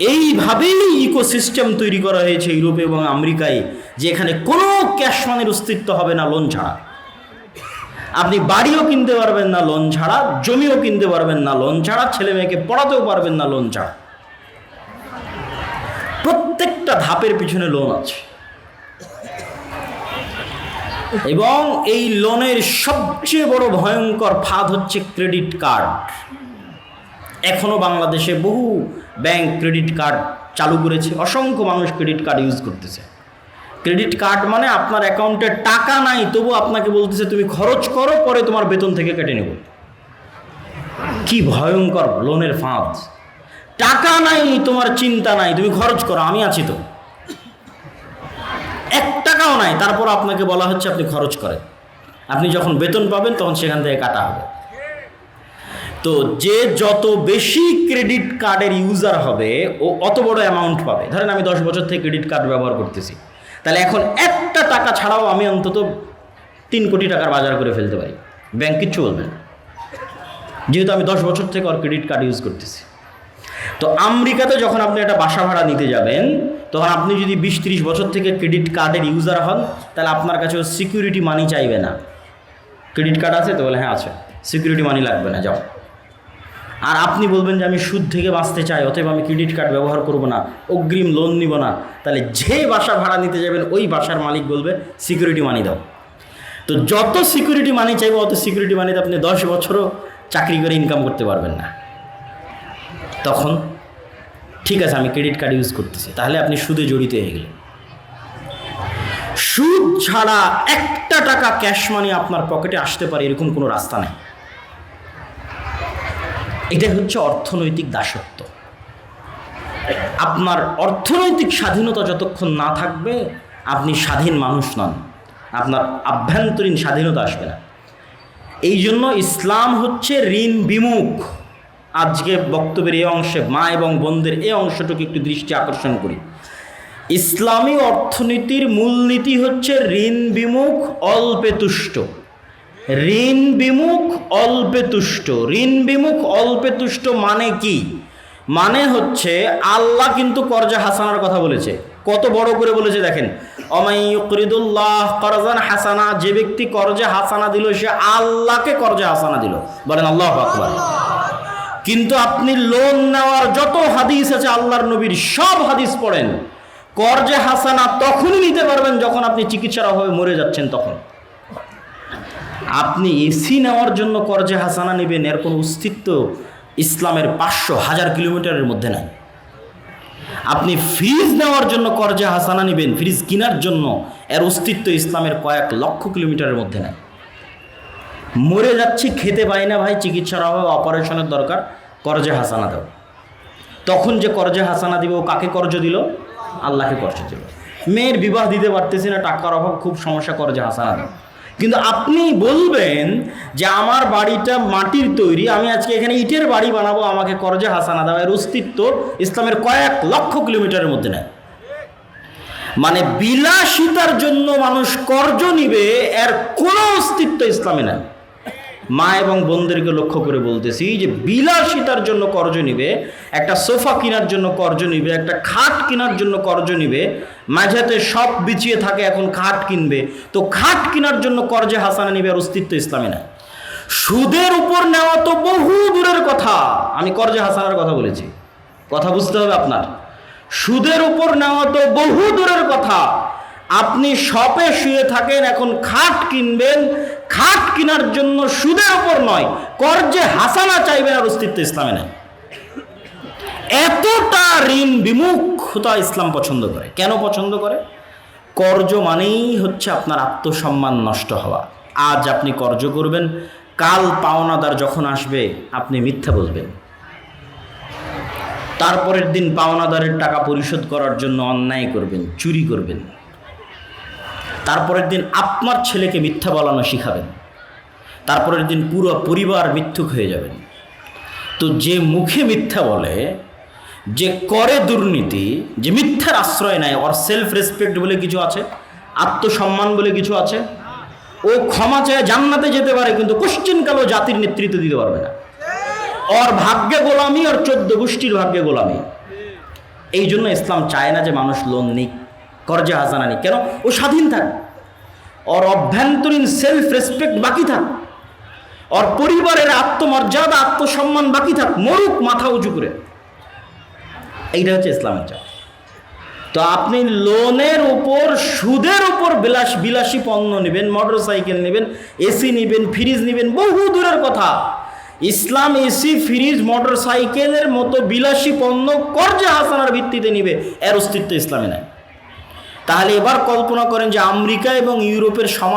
এইভাবেই ইকোসিস্টেম তৈরি করা হয়েছে ইউরোপে এবং আমেরিকায় যে এখানে কোনো ক্যাশ মানির অস্তিত্ব হবে না লোন ছাড়া। আপনি বাড়িও কিনতে পারবেন না লোন ছাড়া, জমিও কিনতে পারবেন না লোন ছাড়া, ছেলে মেয়েকে পড়াতেও পারবেন না লোন ছাড়া। প্রত্যেকটা ধাপের পিছনে লোন আছে। এবং এই লোনের সবচেয়ে বড় ভয়ঙ্কর ফাঁদ হচ্ছে ক্রেডিট কার্ড এখনও বাংলাদেশে বহু ব্যাংক ক্রেডিট কার্ড চালু করেছে, অসংখ্য মানুষ ক্রেডিট কার্ড ইউজ করতেছে। ক্রেডিট কার্ড মানে আপনার অ্যাকাউন্টে টাকা নাই, তবু আপনাকে বলতেছে, তুমি খরচ করো, পরে তোমার বেতন থেকে কেটে নেব। কি ভয়ঙ্কর লোনের ফাঁদ। টাকা নাই, তোমার চিন্তা নাই, তুমি খরচ করো, আমি আছি তো। এক টাকাও নাই, তারপর আপনাকে বলা হচ্ছে, আপনি খরচ করেন। আপনি যখন বেতন পাবেন, তখন সেখান থেকে কাটা হবে। তো যে যত বেশি ক্রেডিট কার্ডের ইউজার হবে, ও অত বড় অ্যামাউন্ট পাবে। ধরেন আমি দশ বছর থেকে ক্রেডিট কার্ড ব্যবহার করতেছি। তাহলে এখন একটা টাকা ছাড়াও আমি অন্তত তিন কোটি টাকার বাজার করে ফেলতে পারি। ব্যাংক কিচ্ছু বলবে না। যেহেতু আমি দশ বছর থেকে ওর ক্রেডিট কার্ড ইউজ করতেছি। তো আমেরিকাতে যখন আপনি একটা বাসা ভাড়া নিতে যাবেন, তখন আপনি যদি বিশ তিরিশ বছর থেকে ক্রেডিট কার্ডের ইউজার হন, তাহলে আপনার কাছে সিকিউরিটি মানি চাইবে না। ক্রেডিট কার্ড আছে তো বলে হ্যাঁ আছে। সিকিউরিটি মানি লাগবে না, যাও। আর আপনি বলবেন যে আমি সুদ থেকে বাঁচতে চাই, অতএব আমি ক্রেডিট কার্ড ব্যবহার করব না, অগ্রিম লোন নিব না। তাহলে যে বাসা ভাড়া নিতে যাবেন, ওই বাসার মালিক বলবে সিকিউরিটি মানি দাও। তো যত সিকিউরিটি মানি চাইব, অত সিকিউরিটি মানিতে আপনি দশ বছরও চাকরি করে ইনকাম করতে পারবেন না। তখন, ঠিক আছে, আমি ক্রেডিট কার্ড ইউজ করতেছি। তাহলে আপনি সুদে জড়িত হয়ে গেলেন। সুদ ছাড়া একটা টাকা ক্যাশ মানি আপনার পকেটে আসতে পারে, এরকম কোনো রাস্তা নেই। এটাই হচ্ছে অর্থনৈতিক দাসত্ব। আপনার অর্থনৈতিক স্বাধীনতা যতক্ষণ না থাকবে, আপনি স্বাধীন মানুষ নন। আপনার আভ্যন্তরীণ স্বাধীনতা আসবে না। এই জন্য ইসলাম হচ্ছে ঋণ বিমুখ। আজকে বক্তব্যের এই অংশে মা এবং বোনদের এই অংশটুকু একটু দৃষ্টি আকর্ষণ করি। ইসলামী অর্থনীতির মূলনীতি হচ্ছে ঋণ বিমুখ, অল্পে তুষ্ট। ঋণ বিমুখ অল্পে তুষ্ট। ঋণ বিমুখ অল্পে তুষ্ট মানে কি? মানে হচ্ছে আল্লাহ কিন্তু করজা হাসানার কথা বলেছে। কত বড় করে বলেছে দেখেন। অমাইকরিদুল্লাহ করজান হাসানা, যে ব্যক্তি করজা হাসানা দিল, সে আল্লাহকে করজা হাসানা দিল। বলেন আল্লাহ আকবার। কিন্তু আপনি লোন নেওয়ার যত হাদিস আছে, আল্লাহর নবীর সব হাদিস পড়েন। করজে হাসানা তখনই নিতে পারবেন যখন আপনি চিকিৎসার অভাবে মরে যাচ্ছেন তখন। আপনি এসি নেওয়ার জন্য করজে হাসানা নেবেন, এর কোনো অস্তিত্ব ইসলামের পাঁচশো হাজার কিলোমিটারের মধ্যে নাই। আপনি ফ্রিজ নেওয়ার জন্য করজে হাসানা নেবেন, ফ্রিজ কেনার জন্য এর অস্তিত্ব ইসলামের কয়েক লক্ষ কিলোমিটারের মধ্যে নাই। মরে যাচ্ছি, খেতে পাই না ভাই, চিকিৎসার অভাবে অপারেশনের দরকার, করজে হাসানা দাও তখন যে করজে হাসানা দিব কাকে কর্জ দিল? আল্লাহকে কর্জ দিল। মেয়ের বিবাহ দিতে পারতেছি না, টাকার অভাব, খুব সমস্যা, করজে হাসানা দাও কিন্তু আপনি বলবেন যে আমার বাড়িটা মাটির তৈরি, আমি আজকে এখানে ইটের বাড়ি বানাবো, আমাকে করজে হাসানা দাও এর অস্তিত্ব ইসলামের কয়েক লক্ষ কিলোমিটারের মধ্যে নেয়। মানে বিলাসিতার জন্য মানুষ কর্জ নিবে, এর কোনো অস্তিত্ব ইসলামে নাই। মা এবং বোনদেরকে লক্ষ্য করে বলতেছি যে বিলাসিতার জন্য কর্জ নিবে, একটা সোফা কেনার জন্য কর্জ নিবে, একটা খাট কেনার জন্য কর্জ নিবে, মাঝেতে সব বিছিয়ে থাকে, এখন খাট কিনবে। তো খাট কেনার জন্য কর্জে হাসানা নিবে আর অস্তিত্ব ইসলামে নাই। সুদের উপর নেওয়া তো বহু দূরের কথা। আমি কর্জে হাসানার কথা বলেছি। কথা বুঝতে হবে আপনার। সুদের উপর নেওয়া তো বহু দূরের কথা। আপনি শপে শুয়ে থাকেন, এখন খাট কিনবেন। খাট কেনার জন্য সুদের উপর নয়, কর্জে হাসানা চাইবেন আর অস্তিত্ব ইসলামে নেই। এতটা ঋণ বিমুখতা ইসলাম পছন্দ করে। কেন পছন্দ করে? কর্জ মানেই হচ্ছে আপনার আত্মসম্মান নষ্ট হওয়া। আজ আপনি কর্জ করবেন, কাল পাওনাদার যখন আসবে, আপনি মিথ্যা বলবেন। তারপরের দিন পাওনাদারের টাকা পরিশোধ করার জন্য অন্যায় করবেন, চুরি করবেন। তারপরের দিন আপনার ছেলেকে মিথ্যা বলানো শিখাবেন। তারপরের দিন পুরো পরিবার মিথ্যুক হয়ে যাবেন। তো যে মুখে মিথ্যা বলে, যে করে দুর্নীতি, যে মিথ্যার আশ্রয় নেয়, ওর সেলফ রেসপেক্ট বলে কিছু আছে? আত্মসম্মান বলে কিছু আছে? ও ক্ষমা চেয়ে জান্নাতে যেতে পারে, কিন্তু কোশ্চিনকালও জাতির নেতৃত্ব দিতে পারবে না। ওর ভাগ্যে গোলামি আর চোদ্দ গোষ্ঠীর ভাগ্যে গোলামি। এই জন্য ইসলাম চায় না যে মানুষ লোন নিক। কর্জে নিক কেন? ও স্বাধীন থাক। ওর অভ্যন্তরীণ সেলফ রেসপেক্ট বাকি থাক। ওর পরিবারের আত্মমর্যাদা, আত্মসম্মান বাকি থাক। মরুক মাথা উঁচু করে। এইটা হচ্ছে ইসলামের চাপ। তো আপনি লোনের উপর, সুদের উপর বিলাস বিলাসী পণ্য নেবেন মোটর সাইকেল নেবেন এসি নেবেন ফ্রিজ নেবেন, বহু দূরের কথা। ইসলাম এসি ফ্রিজ মোটর সাইকেলের মতো বিলাসী পণ্য কর্জে হাসানার ভিত্তিতে নিবে, এর অস্তিত্ব ইসলামে নাই। তাহলে এবার কল্পনা করেন যে আমেরিকা এবং ইউরোপের সমাজ